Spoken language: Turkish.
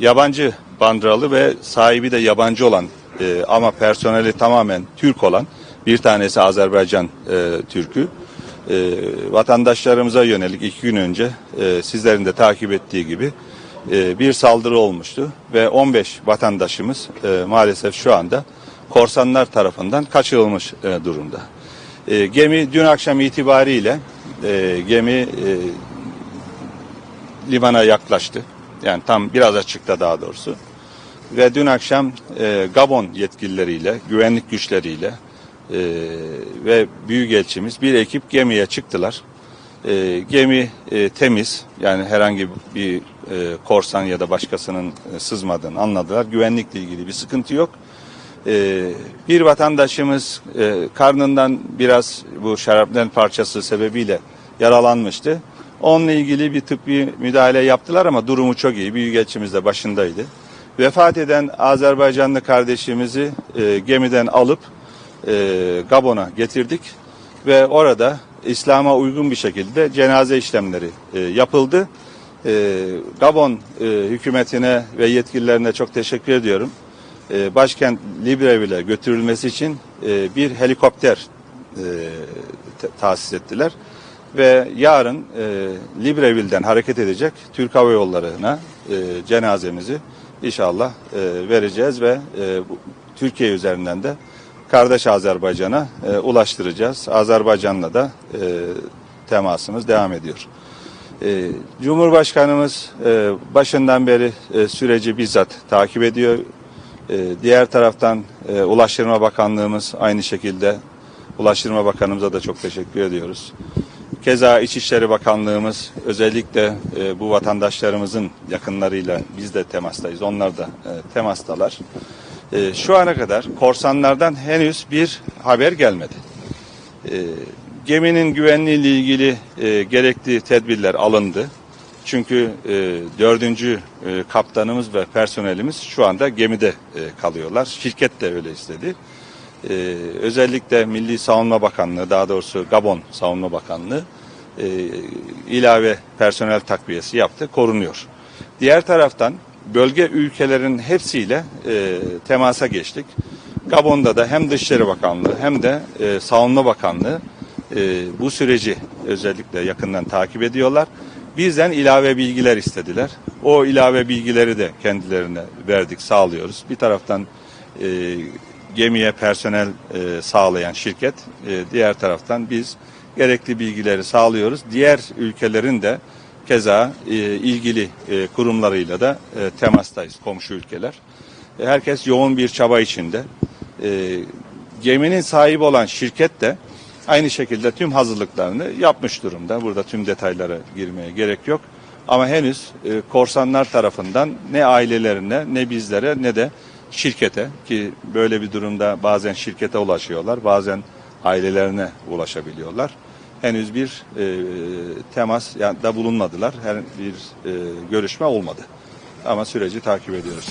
Yabancı bandıralı ve sahibi de yabancı olan e, ama personeli tamamen Türk olan bir tanesi Azerbaycan e, Türk'ü. E, vatandaşlarımıza yönelik iki gün önce e, sizlerin de takip ettiği gibi e, bir saldırı olmuştu ve 15 vatandaşımız e, maalesef şu anda korsanlar tarafından kaçırılmış e, durumda. E, gemi dün akşam itibariyle e, gemi e, limana yaklaştı. Yani tam biraz açıkta daha doğrusu. Ve dün akşam e, Gabon yetkilileriyle, güvenlik güçleriyle e, ve büyükelçimiz bir ekip gemiye çıktılar. E, gemi e, temiz yani herhangi bir e, korsan ya da başkasının e, sızmadığını anladılar. Güvenlikle ilgili bir sıkıntı yok. E, bir vatandaşımız e, karnından biraz bu şarapnel parçası sebebiyle yaralanmıştı. Onunla ilgili bir tıbbi müdahale yaptılar ama durumu çok iyi. Büyükelçimiz de başındaydı. Vefat eden Azerbaycanlı kardeşimizi e, gemiden alıp e, Gabon'a getirdik ve orada İslam'a uygun bir şekilde cenaze işlemleri e, yapıldı. E, Gabon e, hükümetine ve yetkililerine çok teşekkür ediyorum. E, başkent Libreville'e götürülmesi için e, bir helikopter e, tahsis ettiler ve yarın e, Libreville'den hareket edecek Türk Hava Yolları'na e, cenazemizi inşallah e, vereceğiz ve e, bu- Türkiye üzerinden de kardeş Azerbaycan'a e, ulaştıracağız. Azerbaycan'la da e, temasımız devam ediyor. E, Cumhurbaşkanımız e, başından beri e, süreci bizzat takip ediyor. E, diğer taraftan e, Ulaştırma Bakanlığımız aynı şekilde Ulaştırma Bakanımıza da çok teşekkür ediyoruz. Keza İçişleri Bakanlığımız özellikle e, bu vatandaşlarımızın yakınlarıyla biz de temastayız. Onlar da e, temastalar. E, şu ana kadar korsanlardan henüz bir haber gelmedi. E, geminin güvenliği ile ilgili e, gerekli tedbirler alındı. Çünkü e, dördüncü e, kaptanımız ve personelimiz şu anda gemide e, kalıyorlar. Şirket de öyle istedi. E, özellikle Milli Savunma Bakanlığı, daha doğrusu Gabon Savunma Bakanlığı e, ilave personel takviyesi yaptı, korunuyor. Diğer taraftan bölge ülkelerin hepsiyle e, temasa geçtik. Gabon'da da hem Dışişleri Bakanlığı hem de e, Savunma Bakanlığı e, bu süreci özellikle yakından takip ediyorlar. Bizden ilave bilgiler istediler. O ilave bilgileri de kendilerine verdik, sağlıyoruz. Bir taraftan e, gemiye personel e, sağlayan şirket, e, diğer taraftan biz gerekli bilgileri sağlıyoruz. Diğer ülkelerin de keza e, ilgili e, kurumlarıyla da e, temastayız, komşu ülkeler. E, herkes yoğun bir çaba içinde. E, geminin sahibi olan şirket de aynı şekilde tüm hazırlıklarını yapmış durumda. Burada tüm detaylara girmeye gerek yok. Ama henüz e, korsanlar tarafından ne ailelerine ne bizlere ne de şirkete ki böyle bir durumda bazen şirkete ulaşıyorlar bazen ailelerine ulaşabiliyorlar. Henüz bir e, temas da bulunmadılar. Her bir e, görüşme olmadı. Ama süreci takip ediyoruz.